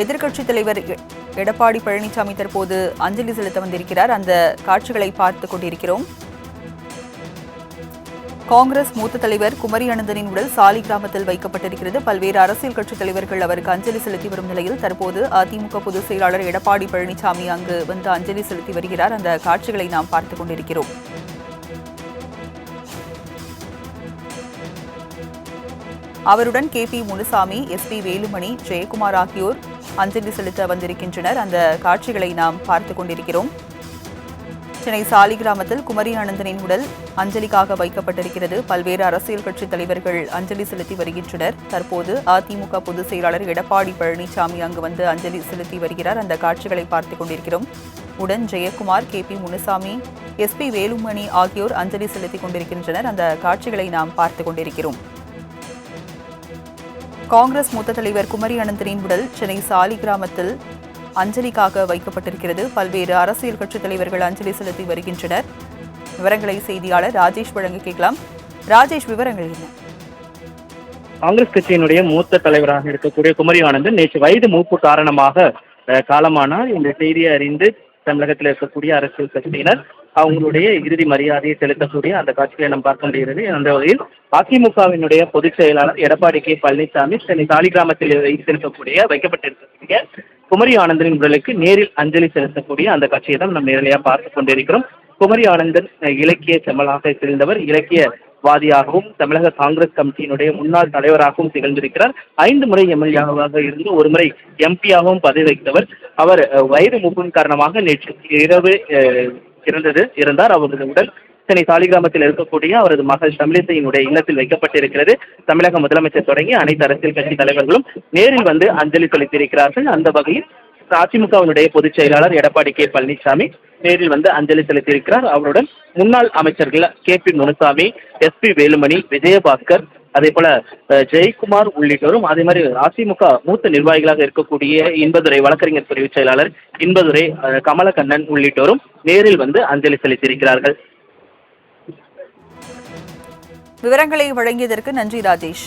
எதிர்க்கட்சித் தலைவர் எடப்பாடி பழனிசாமி தற்போது அஞ்சலி செலுத்த வந்திருக்கிறார். அந்த காட்சிகளை பார்த்து கொண்டிருக்கிறோம். காங்கிரஸ் மூத்த தலைவர் குமரி அனந்தனின் உடல் சாலி கிராமத்தில் வைக்கப்பட்டிருக்கிறது. பல்வேறு அரசியல் கட்சித் தலைவர்கள் அவருக்கு அஞ்சலி செலுத்தி வரும் நிலையில் தற்போது அதிமுக பொதுச் செயலாளர் எடப்பாடி பழனிசாமி அங்கு வந்து அஞ்சலி செலுத்தி வருகிறார். அந்த காட்சிகளை நாம் பார்த்துக் கொண்டிருக்கிறோம். அவருடன் K P Munusamy S P Velumani Jayakumar ஆகியோர் அஞ்சலி செலுத்த வந்திருக்கின்றனர். அந்த காட்சிகளை நாம் பார்த்து கொண்டிருக்கிறோம். சென்னை சாலி கிராமத்தில் குமரி அனந்தனின் உடல் அஞ்சலிக்காக வைக்கப்பட்டிருக்கிறது. பல்வேறு அரசியல் கட்சி தலைவர்கள் அஞ்சலி செலுத்தி வருகின்றனர். தற்போது அதிமுக பொதுச் செயலாளர் எடப்பாடி பழனிசாமி அங்கு வந்து அஞ்சலி செலுத்தி வருகிறார். அந்த காட்சிகளை பார்த்துக் கொண்டிருக்கிறோம். உடன் Jayakumar K P Munusamy S P Velumani ஆகியோர் அஞ்சலி செலுத்திக் கொண்டிருக்கின்றனர். அந்த காட்சிகளை நாம் பார்த்துக் கொண்டிருக்கிறோம். காங்கிரஸ் மூத்த தலைவர் குமரி அனந்தனின் உடல் சென்னை சாலி கிராமத்தில் அஞ்சலிக்காக வைக்கப்பட்டிருக்கிறது. பல்வேறு அரசியல் கட்சித் தலைவர்கள் அஞ்சலி செலுத்தி வருகின்றனர். விவரங்களை செய்தியாளர் ராஜேஷ் வழங்க கேட்கலாம். ராஜேஷ் விவரங்கள் என்ன? காங்கிரஸ் கட்சியினுடைய மூத்த தலைவராக இருக்கக்கூடிய குமரி ஆனந்தன் நேற்று வயது மூப்பு காரணமாக காலமானால் காலமானார். இந்த செய்தியை அறிந்து தமிழகத்தில் இருக்கக்கூடிய அரசியல் கட்சியினர் அவங்களுடைய இறுதி மரியாதையை செலுத்தக்கூடிய அந்த காட்சிகளை நாம் பார்க்க முடிகிறது. அந்த வகையில் அதிமுகவினுடைய பொதுச் செயலாளர் எடப்பாடி கே. பழனிசாமி சென்னை சாலிகிராமத்தில் வைத்திருக்கக்கூடிய வைக்கப்பட்டிருக்கக்கூடிய குமரி ஆனந்தனின் உடலுக்கு நேரில் அஞ்சலி செலுத்தக்கூடிய அந்த காட்சியை தான் நாம் நேரடியாக பார்த்து கொண்டிருக்கிறோம். குமரி ஆனந்தன் இலக்கிய செம்மலாக திகழ்ந்தவர் இலக்கிய வாதியாகவும் தமிழக காங்கிரஸ் கமிட்டியினுடைய முன்னாள் தலைவராகவும் திகழ்ந்திருக்கிறார். ஐந்து முறை எம்எல்ஏவாக இருந்து ஒரு முறை எம்பியாகவும் பதவி வைத்தவர் அவர் வயது முப்பின் காரணமாக நேற்று இரவு இருந்தது இருந்தார். அவரது உடல் சென்னை சாலிகிராமத்தில் இருக்கக்கூடிய அவரது மகள் தமிழிசையினுடைய இல்லத்தில் வைக்கப்பட்டிருக்கிறது. தமிழக முதலமைச்சர் தொடங்கி அனைத்து அரசியல் கட்சி தலைவர்களும் நேரில் வந்து அஞ்சலி செலுத்தியிருக்கிறார்கள். அந்த வகையில் அதிமுகவினுடைய பொதுச் செயலாளர் எடப்பாடி கே பழனிசாமி நேரில் வந்து அஞ்சலி செலுத்தியிருக்கிறார். அவருடன் முன்னாள் அமைச்சர்கள் K P Munusamy S P Velumani Vijayabaskar அதே போல ஜெயக்குமார் உள்ளிட்டோரும் அதே மாதிரி அதிமுக மூத்த நிர்வாகிகளாக இருக்கக்கூடிய இன்பதுரை வழக்கறிஞர் பிரிவு செயலாளர் இன்பதுரை கமலக்கண்ணன் உள்ளிட்டோரும் நேரில் வந்து அஞ்சலி செலுத்தியிருக்கிறார்கள். விவரங்களை வழங்கியதற்கு நன்றி ராஜேஷ்.